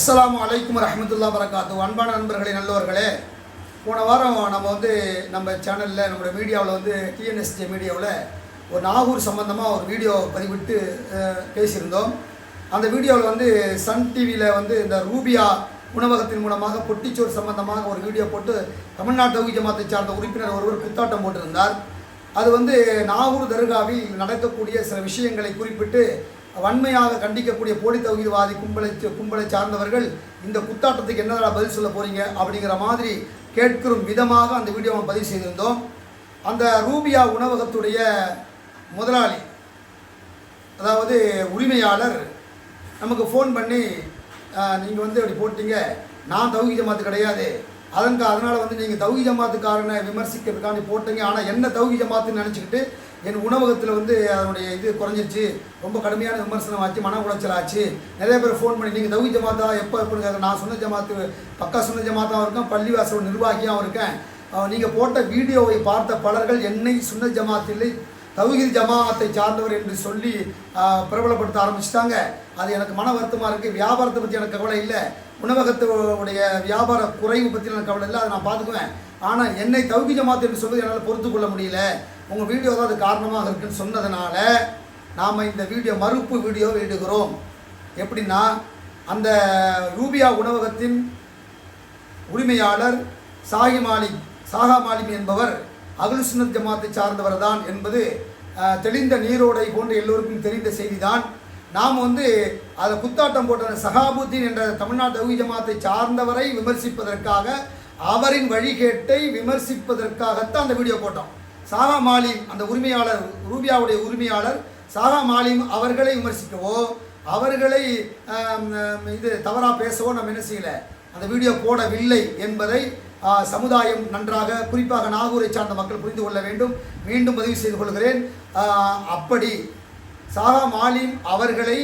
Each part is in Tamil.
அஸ்லாம் அலைக்கும் ரஹமத்துல்லா வரகாத்து அன்பான நண்பர்களே நல்லவர்களே போன வாரம் நம்ம வந்து நம்ம சேனலில் நம்மளோட மீடியாவில் வந்து டிஎன்எஸ்ஜே மீடியாவில் ஒரு நாகூர் சம்மந்தமாக ஒரு வீடியோ பதிவிட்டு பேசியிருந்தோம். அந்த வீடியோவில் வந்து சன் டிவியில் வந்து இந்த ரூபியா உணவகத்தின் மூலமாக பொட்டிச்சோறு சம்பந்தமாக ஒரு வீடியோ போட்டு தமிழ்நாட்டு தகுதி ஜமாத்தை சார்ந்த உறுப்பினர் ஒருவர் குத்தாட்டம் போட்டிருந்தார். அது வந்து நாகூர் தர்காவில் நடக்கக்கூடிய சில விஷயங்களை குறிப்பிட்டு வன்மையாக கண்டிக்கக்கூடிய போலி தகுதிவாதி கும்பலை கும்பலை சார்ந்தவர்கள் இந்த குத்தாட்டத்துக்கு என்னடா பதில் சொல்ல போகிறீங்க அப்படிங்கிற மாதிரி கேட்கும் விதமாக அந்த வீடியோவை பதிவு செய்திருந்தோம். அந்த ரூபியா உணவகத்துடைய முதலாளி அதாவது உரிமையாளர் நமக்கு ஃபோன் பண்ணி நீங்கள் வந்து அப்படி போட்டீங்க. நான் தகுதி ஜமாத்து கிடையாது. அதற்கு அதனால் வந்து நீங்கள் தௌகி ஜமாத்துக்காரனை விமர்சிக்கிறதுக்காண்டி போட்டீங்க. ஆனால் என்ன தௌகி ஜமாத்துன்னு நினச்சிக்கிட்டு என் உணவகத்தில் வந்து அதனுடைய இது குறைஞ்சிருச்சு. ரொம்ப கடுமையான விமர்சனம் ஆச்சு மன உளைச்சல் ஆச்சு. நிறைய பேர் ஃபோன் பண்ணி நீங்கள் தௌகி ஜமாத்தா எப்போ எப்படிங்க நான் சொன்ன ஜமாத்து பக்கா சொன்ன ஜமாத்தாகவும் இருக்கேன் பள்ளிவாசல் நிர்வாகியாகவும் இருக்கேன். நீங்கள் போட்ட வீடியோவை பார்த்த பலர்கள் என்னை சுன்ன ஜமாத்தில் தௌஹீத் ஜமாஅத்தை சார்ந்தவர் என்று சொல்லி பிரபலப்படுத்த ஆரம்பிச்சிட்டாங்க. அது எனக்கு மன வருத்தமாக இருக்குது வியாபாரத்தை பற்றி எனக்கு கவலை இல்லை. உணவகத்துடைய வியாபார குறைவு பற்றி எனக்கு கவலை இல்லை. அதை நான் பார்த்துக்குவேன். ஆனால் என்னை தௌஹீத் ஜமாத் என்று சொல்வது என்னால் பொறுத்து கொள்ள முடியல. உங்கள் வீடியோ தான் அது காரணமாக இருக்குன்னு சொன்னதுனால நாம் இந்த வீடியோ மறுப்பு வீடியோ இடுகிறோம் எப்படின்னா அந்த ரூபியா உணவகத்தின் உரிமையாளர் சாகி மாலிக் சாகா மாலிக் என்பவர் அகுல் சுனத் ஜமாத்தை சார்ந்தவர் தான் என்பது தெளிந்த நீரோடை போன்று எல்லோருக்கும் தெரிந்த செய்திதான். நாம் வந்து அதை குத்தாட்டம் போட்ட சகாபுத்தீன் என்ற தமிழ்நாடு தகுதி ஜமாத்தை சார்ந்தவரை விமர்சிப்பதற்காக அவரின் வழிகேட்டை விமர்சிப்பதற்காகத்தான் அந்த வீடியோ போட்டோம். சாகா மாலிம் அந்த உரிமையாளர் ரூபியாவுடைய உரிமையாளர் சாகா மாலிம் அவர்களை விமர்சிக்கவோ அவர்களை இது தவறாக பேசவோ நம்ம என்ன செய்யலை? அந்த வீடியோ போடவில்லை என்பதை சமுதாயம் நன்றாக குறிப்பாக நாகூரை சார்ந்த மக்கள் புரிந்து கொள்ள வேண்டும். மீண்டும் பதிவு செய்து கொள்கிறேன். அப்படி சாகா மாலிம் அவர்களை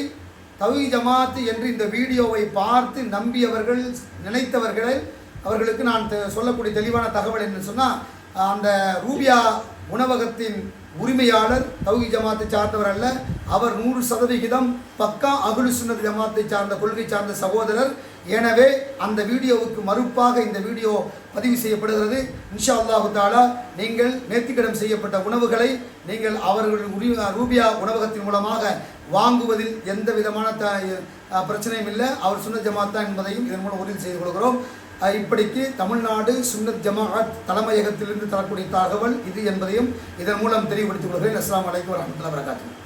தவி ஜமாத்து என்று இந்த வீடியோவை பார்த்து நம்பியவர்கள் நினைத்தவர்கள் அவர்களுக்கு நான் சொல்லக்கூடிய தெளிவான தகவல் என்று சொன்னால் அந்த ரூபியா உணவகத்தின் உரிமையாளர் தௌஹி ஜமாத்தை சார்ந்தவர் அல்ல. அவர் நூறு சதவிகிதம் பக்கா அகுலு சுன்னத் ஜமாத்தை சார்ந்த கொள்கை சார்ந்த சகோதரர். எனவே அந்த வீடியோவுக்கு மறுப்பாக இந்த வீடியோ பதிவு செய்யப்படுகிறது. இன்ஷா அல்லாஹு தாலா நீங்கள் நேர்த்திக்கடன் செய்யப்பட்ட உணவுகளை நீங்கள் அவர்கள் உரி ரூபியா உணவகத்தின் மூலமாக வாங்குவதில் எந்த விதமான த பிரச்சனையும் இல்லை. அவர் சுன்ன ஜமாத் தான் என்பதையும் இதன் மூலம் உறுதி செய்து கொள்கிறோம். இப்படிக்கு தமிழ்நாடு சுன்னத் ஜமாஅத் தலைமையகத்திலிருந்து தரக்கூடிய தகவல் இது என்பதையும் இதன் மூலம் தெளிவுபடுத்திக் கொள்கிறேன். அஸ்லாம் வலைக்கம் வரமத்துல வபரகாத்துஹு.